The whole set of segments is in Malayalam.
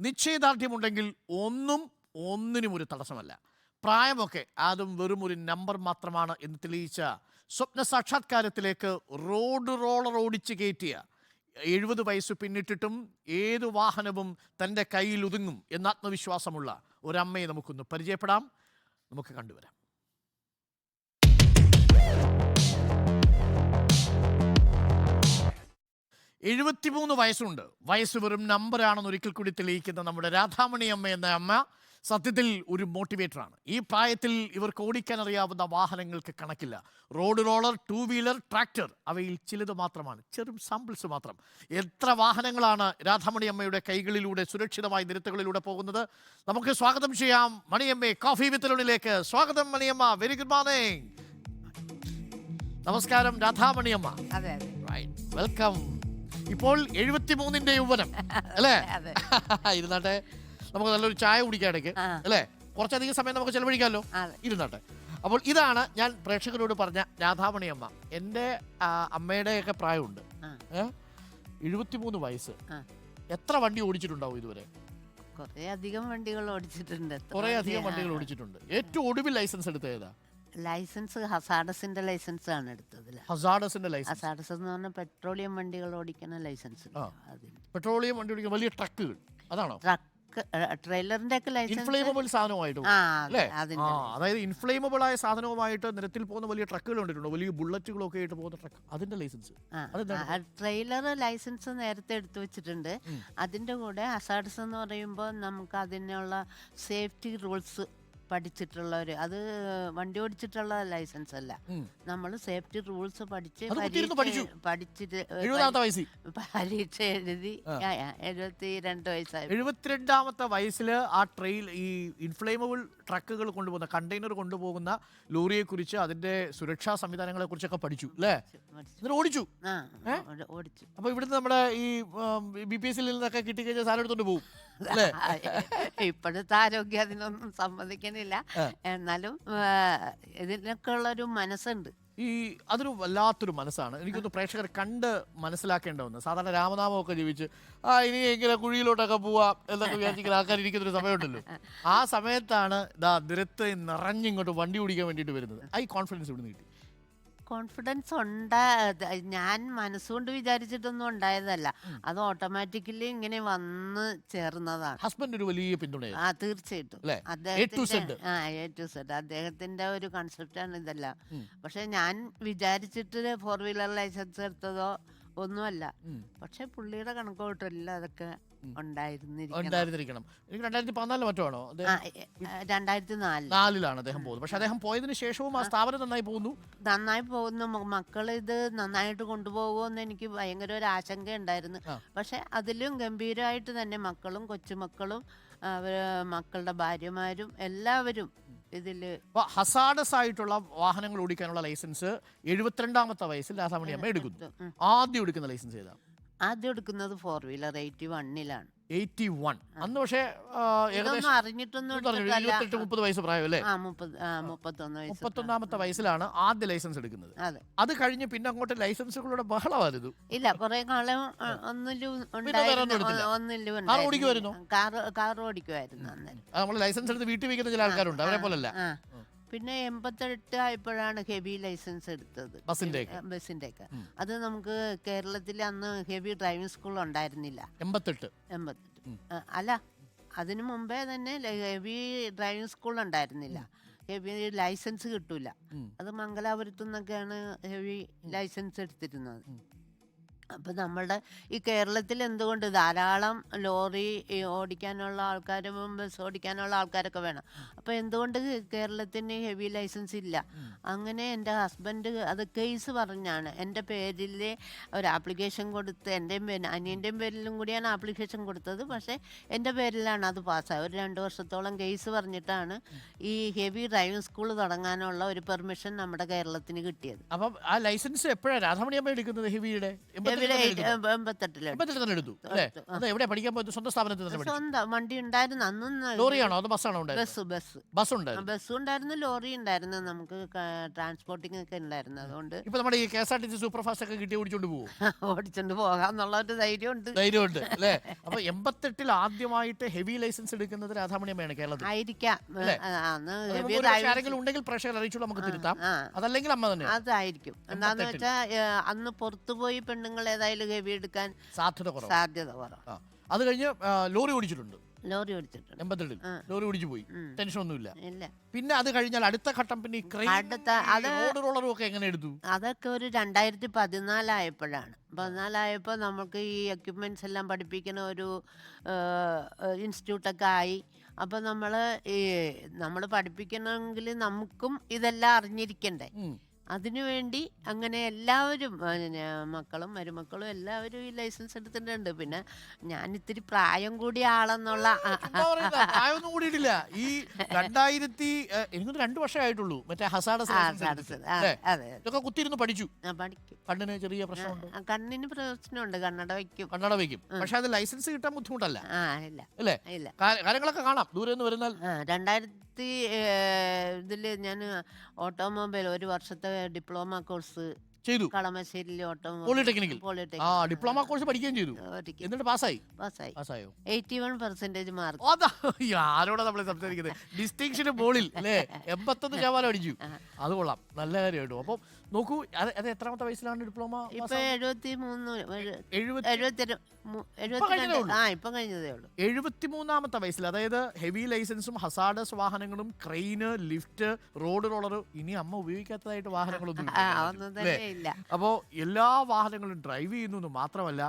നിശ്ചയദാർഢ്യമുണ്ടെങ്കിൽ ഒന്നും ഒന്നിനും ഒരു തടസ്സമല്ല. പ്രായമൊക്കെ അതും വെറും ഒരു നമ്പർ മാത്രമാണ് എന്ന് തെളിയിച്ച സ്വപ്ന സാക്ഷാത്കാരത്തിലേക്ക് റോഡ് റോളർ ഓടിച്ച് കയറ്റിയ എഴുപത് വയസ്സ് പിന്നിട്ടിട്ടും ഏത് വാഹനവും തന്റെ കയ്യിൽ ഒതുങ്ങും എന്ന ആത്മവിശ്വാസമുള്ള ഒരമ്മയെ നമുക്കൊന്ന് പരിചയപ്പെടാം. നമുക്ക് കണ്ടുവരാം. എഴുപത്തിമൂന്ന് വയസ്സുണ്ട്. വയസ്സ് വെറും നമ്പറാണെന്ന് ഒരിക്കൽ കൂടി തെളിയിക്കുന്ന നമ്മുടെ രാധാമണി അമ്മ എന്ന അമ്മ സത്യത്തിൽ ഒരു മോട്ടിവേറ്ററാണ് ഈ പ്രായത്തിൽ ഇവർക്ക് ഓടിക്കാൻ അറിയാവുന്ന വാഹനങ്ങൾക്ക് കണക്കില്ല. Road roller two wheeler tractor അവയിൽ ചിലത് മാത്രമാണ്. ചെറും സാമ്പിൾസ് മാത്രം. എത്ര വാഹനങ്ങളാണ് രാധാമണി അമ്മയുടെ കൈകളിലൂടെ സുരക്ഷിതമായി നിരത്തുകളിലൂടെ പോകുന്നത്? നമുക്ക് സ്വാഗതം ചെയ്യാം മണിയമ്മ കോഫി വിത്തലുണിലേക്ക് സ്വാഗതം മണിയമ്മ. വെരി ഗുഡ് മോർണിംഗ് നമസ്കാരം രാധാമണിയമ്മ. വെൽക്കം ഇപ്പോൾ എഴുപത്തിമൂന്നിന്റെ യൗവനം അല്ലേ? ഇരുന്നാട്ടെ നമുക്ക് നല്ലൊരു ചായ കുടിക്കാൻ ഇടയ്ക്ക്. അല്ലേ? കുറച്ചധികം സമയം നമുക്ക് ചെലവഴിക്കാമല്ലോ. ഇരുന്നാട്ടെ. അപ്പോൾ ഇതാണ് ഞാൻ പ്രേക്ഷകരോട് പറഞ്ഞ രാധാമണി അമ്മ. എന്റെ അമ്മയുടെയൊക്കെ പ്രായമുണ്ട്? എഴുപത്തിമൂന്ന് വയസ്സ്. എത്ര വണ്ടി ഓടിച്ചിട്ടുണ്ടാവും ഇതുവരെ? കുറേ അധികം വണ്ടികൾ ഓടിച്ചിട്ടുണ്ട്. കുറെ കുറേ അധികം വണ്ടികൾ ഓടിച്ചിട്ടുണ്ട്. ഏറ്റവും ഒടുവിൽ ലൈസൻസ് എടുത്ത ഏതാ? ലൈസൻസ് ഹസാഡസിന്റെ ലൈസൻസ് ആണ് എടുത്തത് ഹസാഡസിന്റെ ലൈസൻസ്. ഹസാഡസ് എന്ന് പറഞ്ഞാൽ പെട്രോളിയം വണ്ടികൾ ഓടിക്കുന്ന ലൈസൻസ് ആ. അതിന്. പെട്രോളിയം വണ്ടി ഓടിക്കുന്ന വലിയ ട്രക്കുകൾ. അതാണോ? ട്രക്ക് ട്രെയിലറിന്റെ ഒക്കെ ലൈസൻസ് ഇൻഫ്ലേമബിൾ സാധനമായിട്ട് ആ അല്ലേ അതെ, അതിന്റെ അതായത് ഇൻഫ്ലേമബിൾ ആയ സാധനവുമായിട്ട് നിരത്തിൽ പോകുന്ന വലിയ ട്രക്കുകൾ കണ്ടിട്ടുണ്ടോ? വലിയ ബുള്ളറ്റുകളൊക്കെ ആയിട്ട് പോകുന്ന ട്രക്ക്. അതിന്റെ ലൈസൻസ്. അതെന്താണ്? ട്രെയിലർ ലൈസൻസ് നേരത്തെ എടുത്തു വെച്ചിട്ടുണ്ട്. അതിന്റെ കൂടെ അസാഡ്സ് എന്ന് പറയുമ്പോൾ നമുക്ക് അതിനുള്ള സേഫ്റ്റി റൂൾസ് പഠിച്ചിട്ടുള്ളവര്. അത് വണ്ടി ഓടിച്ചിട്ടുള്ള ലൈസൻസ് അല്ല. നമ്മൾ സേഫ്റ്റി റൂൾസ് പഠിച്ച് പരീക്ഷ- പഠിച്ചിട്ട് പരീക്ഷ എഴുതി. എഴുപത്തിരണ്ട് എഴുപത്തി രണ്ട് വയസ്സായി. എഴുപത്തിരണ്ടാമത്തെ വയസ്സിൽ ആ ട്രെയിൽ ഈ ഇൻഫ്ലേമബിൾ ട്രക്കുകൾ കൊണ്ടുപോകുന്ന കണ്ടെയ്നർ കൊണ്ടുപോകുന്ന ലോറിയെ കുറിച്ച് അതിന്റെ സുരക്ഷാ സംവിധാനങ്ങളെ കുറിച്ചൊക്കെ പഠിച്ചു. അല്ലേ ഓടിച്ചു? ഓടിച്ചു. അപ്പൊ ഇവിടുന്ന് നമ്മുടെ ഈ ബി പി എസ് സിയിൽ നിന്നൊക്കെ കിട്ടിക്കഴിഞ്ഞാൽ സാധനം എടുത്തോണ്ട് പോകും അല്ലേ ഇപ്പോഴത്തെ ആരോഗ്യം അതിനൊന്നും സമ്മതിക്കുന്നില്ല. ആ. എന്നാലും ആ, ഇതിനൊക്കെ ഉള്ളൊരു മനസ്സുണ്ട്. ഈ അതൊരു വല്ലാത്തൊരു മനസ്സാണ്. എനിക്കൊന്ന് പ്രേക്ഷകർ കണ്ട് മനസ്സിലാക്കേണ്ട ഒന്ന് സാധാരണ രാമനാമമൊക്കെ ജീവിച്ച് ആ ഇനി എങ്ങനെ കുഴിയിലോട്ടൊക്കെ പോവാം എന്നൊക്കെ വിചാരിക്കുന്ന ആൾക്കാർ ഇരിക്കുന്നൊരു സമയമുണ്ടല്ലോ. ആ സമയത്താണ് ഇതാ നിരത്ത് നിറഞ്ഞിങ്ങോട്ട് വണ്ടി ഓടിക്കാൻ വേണ്ടിയിട്ട് വരുന്നത്. ആ ഈ കോൺഫിഡൻസ് ഇവിടുന്ന് കിട്ടി. കോൺഫിഡൻസ് ഉണ്ട്. അത് ഞാൻ മനസ്സുകൊണ്ട് വിചാരിച്ചിട്ടൊന്നും ഉണ്ടായതല്ല. അത് ഓട്ടോമാറ്റിക്കലി ഇങ്ങനെ വന്ന് ചേർന്നതാണ്. ഹസ്ബൻഡ് ഒരു വലിയ പിന്തുണ ആ തീർച്ചയായിട്ടും. അല്ലേ? അദ്ദേഹത്തിന്റെ ആ എ ടു സെഡ് അദ്ദേഹത്തിന്റെ ഒരു കൺസെപ്റ്റാണ് ഇതെല്ലാം. ഇതല്ല പക്ഷെ ഞാൻ വിചാരിച്ചിട്ട് ഫോർ വീലർ ലൈസൻസ് എടുത്തതോ ഒന്നുമല്ല. പക്ഷെ പുള്ളിയുടെ കണക്കോട്ടല്ല അതൊക്കെ. ഉണ്ടായിരുന്നിരിക്കണം. എനിക്ക് രണ്ടായിരത്തി പതിനാലിൽ മറ്റോ ആണോ രണ്ടായിരത്തി നാലിലാണ് അദ്ദേഹം പോകുന്നത്. പക്ഷെ അദ്ദേഹം പോയതിനു ശേഷവും ആ സ്ഥാപനം നന്നായി പോകുന്നു. നന്നായി പോകുന്നു. മക്കൾ ഇത് നന്നായിട്ട് കൊണ്ടുപോകുമോ എന്ന് എനിക്ക് ഭയങ്കര ഒരു ആശങ്ക ഉണ്ടായിരുന്നു പക്ഷെ അതിലും ഗംഭീരമായിട്ട് തന്നെ മക്കളും കൊച്ചുമക്കളും മക്കളുടെ ഭാര്യമാരും എല്ലാവരും ഇതിൽ ഹസാഡസ് ആയിട്ടുള്ള വാഹനങ്ങൾ ഓടിക്കാനുള്ള ലൈസൻസ് എഴുപത്തിരണ്ടാമത്തെ വയസ്സിൽ രാധാമണി അമ്മ എടുക്കുന്നു. ആദ്യം എടുക്കുന്ന ലൈസൻസ് ഏതാ ആദ്യം എടുക്കുന്നത് ഫോർ വീലർ എയ്റ്റി വണ്ണിലാണ് എയ്റ്റി വൺ അന്ന് പക്ഷേ ആ, ഏകദേശം അറിഞ്ഞിട്ടൊന്നും ഇത് പറഞ്ഞു, എടുത്തിട്ടല്ല. ഇരുപത്തെട്ട് മുപ്പത് വയസ്സ് പ്രായം അല്ലേ ആ മുപ്പത് ആ മുപ്പത്തൊന്ന് വയസ്സ് മുപ്പത്തൊന്നാമത്തെ വയസ്സിലാണ് ആദ്യ ലൈസൻസ് എടുക്കുന്നത്. അതെ. അത് കഴിഞ്ഞ് പിന്നെ അങ്ങോട്ട് ലൈസൻസുകളുടെ ബഹളമായിരുന്നു ഇല്ല കുറെ കാലം ആ, ഒന്നിലും വേറെ ഒന്നും എടുത്തില്ല? ഒന്നിലും കാർ ഓടിക്കുമായിരുന്നോ? കാർ കാർ ഓടിക്കുമായിരുന്നു അന്നേരം. നമ്മൾ ലൈസൻസ് എടുത്ത് വീട്ടിൽ വെക്കുന്ന ചില ആൾക്കാരുണ്ട്. അവരെ പോലല്ല. ആ. പിന്നെ എൺപത്തെട്ട് ആയപ്പോഴാണ് ഹെവി ലൈസൻസ് എടുത്തത്. ബസിന്റെ ഒക്കെ. ബസിന്റെ ഒക്കെ അത് നമുക്ക് കേരളത്തിൽ അന്ന് ഹെവി ഡ്രൈവിംഗ് സ്കൂൾ ഉണ്ടായിരുന്നില്ല. എൺപത്തെട്ട്? എൺപത്തെട്ട്. ആ, അല്ല അതിനു മുമ്പേ തന്നെ ഹെവി ഡ്രൈവിംഗ് സ്കൂൾ ഉണ്ടായിരുന്നില്ല. ഹെവി ലൈസൻസ് കിട്ടൂല. അത് മംഗലാപുരത്തു നിന്നൊക്കെയാണ് ഹെവി ലൈസൻസ് എടുത്തിരുന്നത്. അപ്പം നമ്മളുടെ ഈ കേരളത്തിൽ എന്തുകൊണ്ട് ധാരാളം ലോറി ഓടിക്കാനുള്ള ആൾക്കാരും ബസ് ഓടിക്കാനുള്ള ആൾക്കാരൊക്കെ വേണം? അപ്പോൾ എന്തുകൊണ്ട് കേരളത്തിന് ഹെവി ലൈസൻസ് ഇല്ല? അങ്ങനെ എന്റെ ഹസ്ബൻഡ് അത് കേസ് പറഞ്ഞാണ്. എന്റെ പേരിൽ ഒരു ആപ്ലിക്കേഷൻ കൊടുത്ത് എന്റെയും പേര് അനിയന്റെയും പേരിലും കൂടിയാണ് ആപ്ലിക്കേഷൻ കൊടുത്തത്. പക്ഷേ എന്റെ പേരിലാണ് അത് പാസ്സായത്. ഒരു രണ്ട് വർഷത്തോളം കേസ് പറഞ്ഞിട്ടാണ് ഈ ഹെവി ഡ്രൈവിംഗ് സ്കൂൾ തുടങ്ങാനുള്ള ഒരു പെർമിഷൻ നമ്മുടെ കേരളത്തിന് കിട്ടിയത്. അപ്പം ആ ലൈസൻസ് എപ്പോഴാണ് രാധാമണി അമ്മ എടുക്കുന്നത് ഹെവിയുടെ? ഇവിടെ. എൺപത്തെട്ടിൽ തന്നെ എടുത്തു അല്ലേ? അത് എവിടെ പഠിക്കാൻ പോയത്? സ്വന്തം സ്ഥാപനത്തിൽ തന്നെ പഠിച്ചു സ്വന്തം വണ്ടി ഉണ്ടായിരുന്നു. അന്ന് ലോറിയാണോ അതോ ബസ്സാണോ ബസ് ബസ് ബസ് ഉണ്ടായിരുന്നു. ബസ് ഉണ്ടായിരുന്നു ലോറി ഉണ്ടായിരുന്നു നമുക്ക് ട്രാൻസ്പോർട്ടിംഗ് ഒക്കെ ഉണ്ടായിരുന്നു. അതുകൊണ്ട് ഇപ്പൊ നമ്മുടെ ഈ K S R T C super fast ഒക്കെ കിട്ടി ഓടിച്ചോണ്ട് പോകും ഓടിച്ചോണ്ട് പോകാന്നുള്ള ഒരു ധൈര്യമുണ്ട്. ധൈര്യമുണ്ട് അല്ലേ? അപ്പൊ എൺപത്തെട്ടിൽ ആദ്യമായിട്ട് ഹെവി ലൈസൻസ് എടുക്കുന്നത് രാധാമണിയമ്മയാണ് കേരളത്തിൽ. ആയിരിക്കാം. ആരെങ്കിലും ഉണ്ടെങ്കിൽ പ്രഷർ അറിയിച്ചോളൂ നമുക്ക് തിരുത്താം. അതല്ലെങ്കിൽ അമ്മ തന്നെ അതായിരിക്കും. എന്താന്ന്. വെച്ചാൽ അന്ന് പുറത്തുപോയി പെണ്ണുങ്ങൾ ഏതായാലും ഹെവി എടുക്കാൻ സാധ്യത കുറവ്. സാധ്യത കുറവ്. ആ. അത് കഴിഞ്ഞ് ആ, ലോറി ഓടിച്ചിട്ടുണ്ട്. ലോറി ഓടിച്ചിട്ടുണ്ട്. എൺപത്തെട്ടിൽ ആ. ലോറി ഓടിച്ചു പോയി. ഉം. ടെൻഷൻ ഒന്നുമില്ല ഇല്ല. പിന്നെ അത് കഴിഞ്ഞാൽ അടുത്ത ഘട്ടം പിന്നെ ഈ ക്രെയിൻ അടുത്ത അത് റോഡ് റോളറും ഒക്കെ എങ്ങനെ എടുത്തു? അതൊക്കെ ഒരു രണ്ടായിരത്തി പതിനാലായപ്പോഴാണ് പതിനാലായപ്പോൾ നമുക്ക് ഈ എക്യുപ്മെന്റ്സ് എല്ലാം പഠിപ്പിക്കുന്ന ഒരു ഇൻസ്റ്റിറ്റ്യൂട്ടൊക്കെ ആയി. അപ്പോൾ നമ്മൾ ഈ നമ്മൾ പഠിപ്പിക്കണമെങ്കിൽ നമുക്കും ഇതെല്ലാം അറിഞ്ഞിരിക്കണ്ടേ? ഉം. അതിനുവേണ്ടി അങ്ങനെ എല്ലാവരും പിന്നെ മക്കളും മരുമക്കളും എല്ലാവരും ഈ ലൈസൻസ് എടുത്തിട്ടുണ്ട്. പിന്നെ ഞാൻ ഇത്തിരി പ്രായം കൂടിയ ആളെന്നുള്ള ചുമ്മാ പറയുന്നതാ. പ്രായമൊന്നും കൂടിയിട്ടില്ല. ഈ രണ്ടായിരത്തി ഏഹ്, എനിക്കൊന്ന് രണ്ടു വർഷമായിട്ടുള്ളൂ മറ്റേ ഹസാഡസ് ആ, ലൈസൻസ് എടുത്തിട്ട്. അടുത്തത്. ആ, അല്ലേ? അതെ ഇതൊക്കെ കുത്തിയിരുന്ന് പഠിച്ചു. ഞാൻ പഠിക്കും. കണ്ണിന് ചെറിയ പ്രശ്നമുണ്ട്? ആ, കണ്ണിന് പ്രശ്നമുണ്ട്. കണ്ണട വയ്ക്കും. കണ്ണട വയ്ക്കും. പക്ഷെ അത് ലൈസൻസ് കിട്ടാൻ ബുദ്ധിമുട്ടല്ല. ആ ഇല്ല. അല്ലേ? ഇല്ല. കാ- കാര്യങ്ങളൊക്കെ കാണാം. ദൂരെ നിന്ന് വരുന്നാൽ. ആ, രണ്ടായിരത്തി ഇതിൽ ഞാൻ ഓട്ടോമൊബൈൽ ഒരു വർഷത്തെ ഡിപ്ലോമ കോഴ്സ് ചെയ്തു. കളമശ്ശേരിയിലെ ഓട്ടോമൊബൈൽ പോളിടെക്നിക്കിൽ. ആ ഡിപ്ലോമ കോഴ്സ് പഠിക്കുകയും ചെയ്തു. എന്നിട്ട് പാസ്സായി? പാസ്സായി. പാസ്സായോ? Eighty one percentage mark. അതാ ഈ ആരോടാ നമ്മൾ സംസാരിക്കുന്നത്? ഡിസ്റ്റിങ്ഷന് മുകളിൽ അല്ലേ? എൺപത്തൊന്ന് ശതമാനം അടിച്ചു. അത് കൊള്ളാം. നല്ല കാര്യമായിട്ടു. അപ്പം നോക്കൂ അത് അത് എത്രാമത്തെ വയസ്സിലാണ് ഡിപ്ലോമ ഇപ്പൊ എഴുപത്തി മൂന്ന്. ആ ഇപ്പൊ കഴിഞ്ഞതേ ഉള്ളൂ. എഴുപത്തിമൂന്നാമത്തെ വയസ്സിൽ അതായത് ഹെവി ലൈസൻസും ഹസാഡസ് വാഹനങ്ങളും ക്രെയിന് ലിഫ്റ്റ് റോഡ് റോളർ ഇനി അമ്മ ഉപയോഗിക്കാത്തതായിട്ട് വാഹനങ്ങളൊന്നും ഇല്ല. അപ്പോൾ എല്ലാ വാഹനങ്ങളും ഡ്രൈവ് ചെയ്യുന്നു മാത്രമല്ല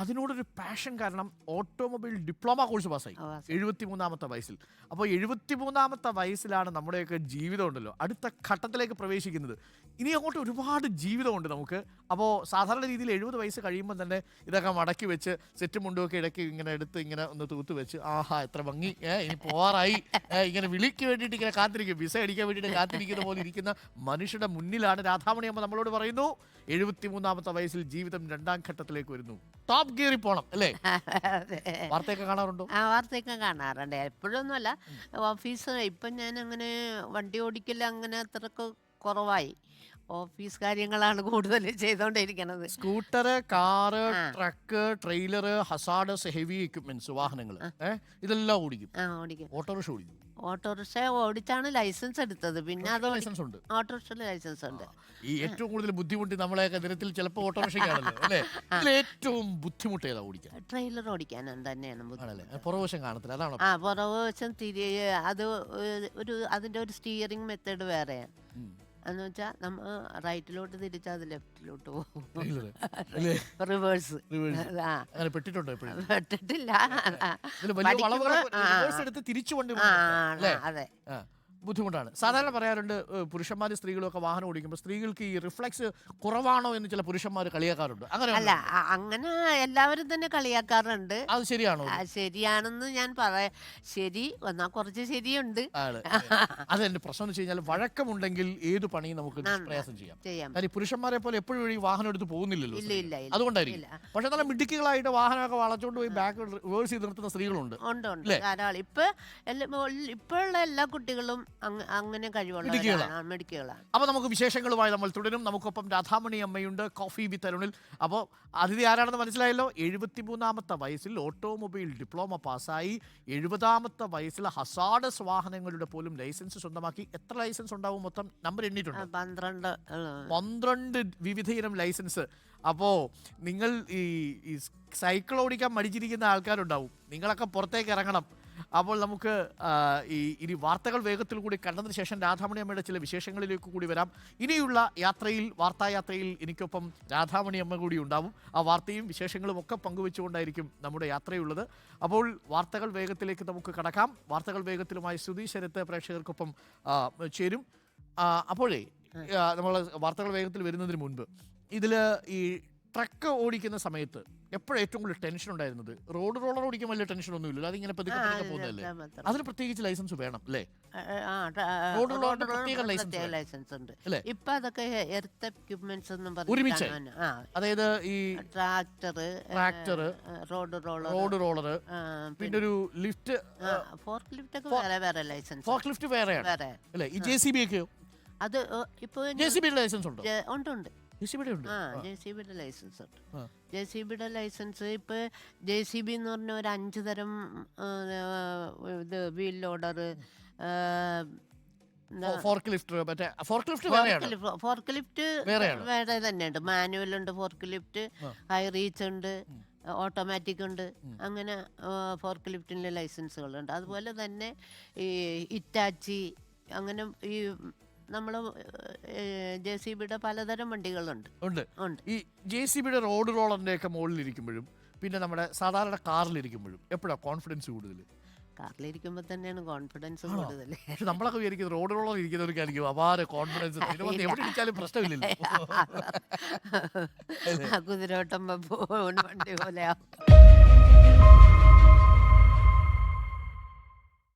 അതിനോടൊരു പാഷൻ കാരണം ഓട്ടോമൊബൈൽ ഡിപ്ലോമ കോഴ്സ് പാസ്സായി എഴുപത്തി മൂന്നാമത്തെ വയസ്സിൽ. അപ്പോൾ എഴുപത്തിമൂന്നാമത്തെ വയസ്സിലാണ് നമ്മുടെയൊക്കെ ജീവിതം ഉണ്ടല്ലോ. അടുത്ത ഘട്ടത്തിലേക്ക് പ്രവേശിക്കുന്നത്. ഇനി അങ്ങോട്ട് ഒരുപാട് ജീവിതമുണ്ട് നമുക്ക്. അപ്പോൾ സാധാരണ രീതിയിൽ എഴുപത് വയസ്സ് കഴിയുമ്പോൾ തന്നെ ഇതൊക്കെ മടക്കി വെച്ച് സെറ്റ് മുണ്ടുമൊക്കെ ഇടയ്ക്ക് ഇങ്ങനെ എടുത്ത് ഇങ്ങനെ ഒന്ന് തൂത്ത് വെച്ച് ആഹാ എത്ര ഭംഗി. ഇനി പോവാറായി. ഇങ്ങനെ വിളിക്ക് വേണ്ടിയിട്ട് ഇങ്ങനെ കാത്തിരിക്കും. വിസ അടിക്കാൻ വേണ്ടിയിട്ട് കാത്തിരിക്കുന്ന പോലെ ഇരിക്കുന്ന മനുഷ്യരുടെ മുന്നിലാണ്. രാധാമണി അമ്മ നമ്മളോട് പറയുന്നു എഴുപത്തി മൂന്നാമത്തെ വയസ്സിൽ ജീവിതം രണ്ടാം ഘട്ടത്തിലേക്ക് വരുന്നു. ടോപ്പ് ഗിയറിൽ പോണം അല്ലേ. വാർത്തയൊക്കെ കാണാറുണ്ടോ? ആ വാർത്തയൊക്കെ കാണാറുണ്ട്. എപ്പോഴൊന്നുമല്ല ഓഫീസ് ഇപ്പം ഞാൻ അങ്ങനെ വണ്ടി ഓടിക്കൽ അങ്ങനെ അത്രയ്ക്ക് കുറവായി. ഓഫീസ് കാര്യങ്ങളാണ് കൂടുതൽ ചെയ്തോണ്ടിരിക്കുന്നത് scooter car. Truck trailer hazardous heavy equipments വാഹനങ്ങൾ ഇതെല്ലാം ഓടിക്കും. ആ ഓടിക്കും. ഓട്ടോറിക്ഷ ഓടിക്കും. ഓട്ടോറിക്ഷ ഓടിച്ചാണ് ലൈസൻസ് എടുത്തത്. പിന്നെ അത് ലൈസൻസ് ഉണ്ട്. ഓട്ടോറിക്ഷ ലൈസൻസ് ഉണ്ട്. ഈ ഏറ്റവും കൂടുതൽ ബുദ്ധിമുട്ട് നമ്മളെയൊക്കെ ദിനത്തിൽ ചിലപ്പോൾ ഓട്ടോറിക്ഷയ്ക്കാണല്ലോ അല്ലേ? ഇതിൽ ഏറ്റവും ബുദ്ധിമുട്ട് ഏതാ ഓടിക്കാൻ. ട്രെയിലർ ഓടിക്കാൻ തന്നെയാണ് ബുദ്ധിമുട്ട്. ആണല്ലേ? പുറവശം കാണത്തില്ല അതാണോ? ആ പുറകുവശം തിരി അത് ഒരു- അതിന്റെ ഒരു സ്റ്റിയറിംഗ് മെത്തേഡ് വേറെയാണ്. എന്ന് വെച്ചാൽ നമ്മ റൈറ്റിലോട്ട് തിരിച്ചാൽ അത് ലെഫ്റ്റിലോട്ട് പോകും. റിവേഴ്സ്. ആ. പെട്ടിട്ടുണ്ടോ പെട്ടിട്ടില്ല. തിരിച്ചു അതെ. ബുദ്ധിമുട്ടാണ്. സാധാരണ പറയാറുണ്ട് പുരുഷന്മാർ പുരുഷന്മാരും സ്ത്രീകളും ഒക്കെ വാഹനം ഓടിക്കുമ്പോൾ സ്ത്രീകൾക്ക് ഈ റിഫ്ലക്സ് കുറവാണോ എന്ന് ചില പുരുഷന്മാർ കളിയാക്കാറുണ്ട്. അങ്ങനെ അല്ല അങ്ങനെ എല്ലാവരും തന്നെ കളിയാക്കാറുണ്ട്. അത് ശരിയാണോ? ശരിയാണെന്ന് ഞാൻ പറയാ ശരി എന്നാ കുറച്ച് ശരിയുണ്ട്. അതെന്റെ പ്രശ്നം എന്ന് വെച്ച് കഴിഞ്ഞാൽ വഴക്കമുണ്ടെങ്കിൽ ഏത് പണിയും നമുക്ക് പ്രയാസം ചെയ്യാം. കാര്യം പുരുഷന്മാരെ പോലെ എപ്പോഴും ഈ വാഹനം എടുത്ത് പോകുന്നില്ലല്ലോ അതുകൊണ്ടായിരിക്കും. പക്ഷെ നല്ല മിടുക്കുകളായിട്ട് വാഹനമൊക്കെ വളച്ചുകൊണ്ട് പോയി ബാക്ക് റിവേഴ്സ് ചെയ്ത് നിർത്തുന്ന സ്ത്രീകളുണ്ട്. ഇപ്പൊ ഇപ്പോഴുള്ള എല്ലാ കുട്ടികളും അങ്ങനെ കഴിവുള്ളവരാണ് മിടുക്കികളാണ് അപ്പോൾ നമുക്ക് വിശേഷങ്ങളുമായി നമ്മൾ തുടരും. നമുക്കൊപ്പം രാധാമണി അമ്മയുണ്ട് കോഫി ബി തരുണിൽ അപ്പോൾ അതിഥി ആരാണെന്ന് മനസ്സിലായല്ലോ? എഴുപത്തിമൂന്നാമത്തെ വയസ്സിൽ ഓട്ടോമൊബൈൽ ഡിപ്ലോമ പാസ്സായി. എഴുപതാമത്തെ വയസ്സിൽ ഹസാഡസ് വാഹനങ്ങളുടെ പോലും ലൈസൻസ് സ്വന്തമാക്കി. എത്ര ലൈസൻസ് ഉണ്ടാവും മൊത്തം? നമ്പർ എണ്ണിട്ടുണ്ട് എണ്ണിയിട്ടുണ്ട് പന്ത്രണ്ട് പന്ത്രണ്ട് വിവിധ ഇനം ലൈസൻസ്. അപ്പോൾ നിങ്ങൾ ഈ സൈക്കിൾ ഓടിക്കാൻ മടിച്ചിരിക്കുന്ന ആൾക്കാരുണ്ടാവും. നിങ്ങളൊക്കെ പുറത്തേക്ക് ഇറങ്ങണം. അപ്പോൾ നമുക്ക് ഈ ഇനി വാർത്തകൾ വേഗത്തിൽ കൂടി കണ്ടതിന് ശേഷം രാധാമണി അമ്മയുടെ ചില വിശേഷങ്ങളിലേക്ക് കൂടി വരാം. ഇനിയുള്ള യാത്രയിൽ വാർത്തായാത്രയിൽ എനിക്കൊപ്പം രാധാമണി അമ്മ കൂടി ഉണ്ടാവും. ആ വാർത്തയും വിശേഷങ്ങളും ഒക്കെ പങ്കുവെച്ചുകൊണ്ടായിരിക്കും നമ്മുടെ യാത്രയുള്ളത്. അപ്പോൾ വാർത്തകൾ വേഗത്തിലേക്ക് നമുക്ക് കടക്കാം. വാർത്തകൾ വേഗത്തിലുമായി ശ്രുതി ശരത്ത് പ്രേക്ഷകർക്കൊപ്പം ചേരും. അപ്പോഴേ നമ്മൾ വാർത്തകൾ വേഗത്തിൽ വരുന്നതിന് മുൻപ് ഇതിൽ ഈ ട്രക്ക് ഓടിക്കുന്ന സമയത്ത് എപ്പോഴും ഏറ്റവും കൂടുതൽ ടെൻഷൻ ഉണ്ടായിരുന്നത്? റോഡ് റോളർ ഓടിക്കാൻ വലിയ ടെൻഷൻ ഒന്നും ഇല്ലല്ലോ അതിങ്ങനെ പതുക്കെ പതുക്കെ പോകുന്നതല്ലേ? അതിന് പ്രത്യേകിച്ച് ലൈസൻസ് വേണം അല്ലേ? റോഡ് റോളറിന് പ്രത്യേക ലൈസൻസ് ഉണ്ട്? ഇപ്പൊ അതൊക്കെ എർത്ത് എക്യുപ്മെന്റ്സ് എന്നും ഒരുമിച്ച്? അതായത് ഈ tractor tractor road roller road roller പിന്നെ ഒരു ലിഫ്റ്റ് ഫോർക്ക് ലിഫ്റ്റ് ഒക്കെ വേറെ വേറെ ലൈസൻസ് ഫോർക്ക് ലിഫ്റ്റ് വേറെയാണ് വേറെ. അല്ലേ? ഈ ജെ സി ബി ഒക്കെയോ അത് ഇപ്പൊ ലൈസൻസ് ഉണ്ട് ഉണ്ട്. ജെ സി ബിയുടെ ഉണ്ട്. ആ ജെ സി ബിയുടെ ലൈസൻസ് ഉണ്ട്. ജെ സി ബിയുടെ ലൈസൻസ് ഇപ്പൊ ജെ സി ബി എന്ന് പറഞ്ഞ ഒരു അഞ്ച് തരം ആ, ഇത് വീൽ ലോഡർ ഫോർക്ക് ലിഫ്റ്റ് മറ്റേ ഫോർക്ക് ലിഫ്റ്റ് വേറെയാണ്. ഫോർക്ക് ലിഫ്റ്റ് വേറെയാണ്. വേറെ തന്നെയുണ്ട്. മാനുവൽ ഉണ്ട് ഫോർക്ക് ലിഫ്റ്റ് ഹൈ റീച്ച് ഉണ്ട് ഓട്ടോമാറ്റിക് ഉണ്ട് അങ്ങനെ ഫോർക്ക് ലിഫ്റ്റിന്റെ ലൈസൻസുകളുണ്ട് അതുപോലെ തന്നെ ഈ ഇറ്റാച്ചി അങ്ങനെ ഈ നമ്മൾ ജെ സി ബിയുടെ പലതരം വണ്ടികളുണ്ട്. ഉണ്ട്. ഉണ്ട്. ഈ ജെ സി ബിയുടെ റോഡ് റോളറിന്റെ ഒക്കെ മുകളിലിരിക്കുമ്പോഴും പിന്നെ നമ്മുടെ സാധാരണ കാറിലിരിക്കുമ്പോഴും എപ്പോഴാണ് കോൺഫിഡൻസ് കൂടുതൽ കാറിലിരിക്കുമ്പോൾ തന്നെയാണ് കോൺഫിഡൻസ്? കൂടുതൽ പക്ഷെ നമ്മളൊക്കെ വിചാരിക്കുന്നത് റോഡ് റോളർ ഇരിക്കുന്നവർക്കായിരിക്കും അപാര കോൺഫിഡൻസ്. എവിടെ ഇരിച്ചാലും പ്രശ്നമില്ലല്ലോ. കുതിരോട്ടം വണ്ടി പോലെയാവും.